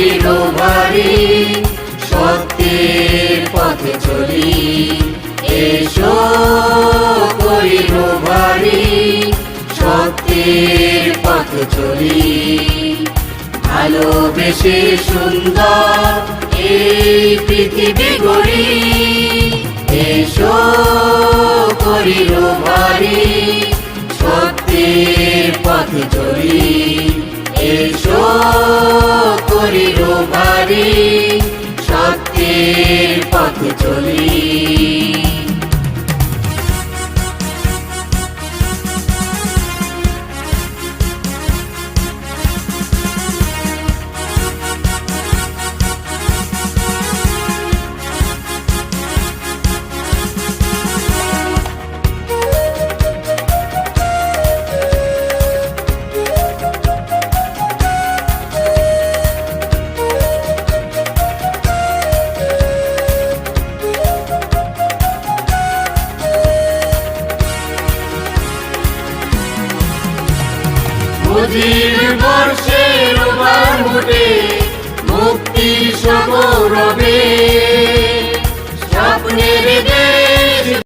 করিল ভারী সত্যের পথে চলি। এসো করিল ভারী সত্যের পথে চলি। ভালোবেসে সুন্দর এই পৃথিবী গড়ি। এসো করিল ভারী সত্যের পথে চলি। এসো সত্যের পথে চলি মুজির বর্ষের বারুটে মুক্তির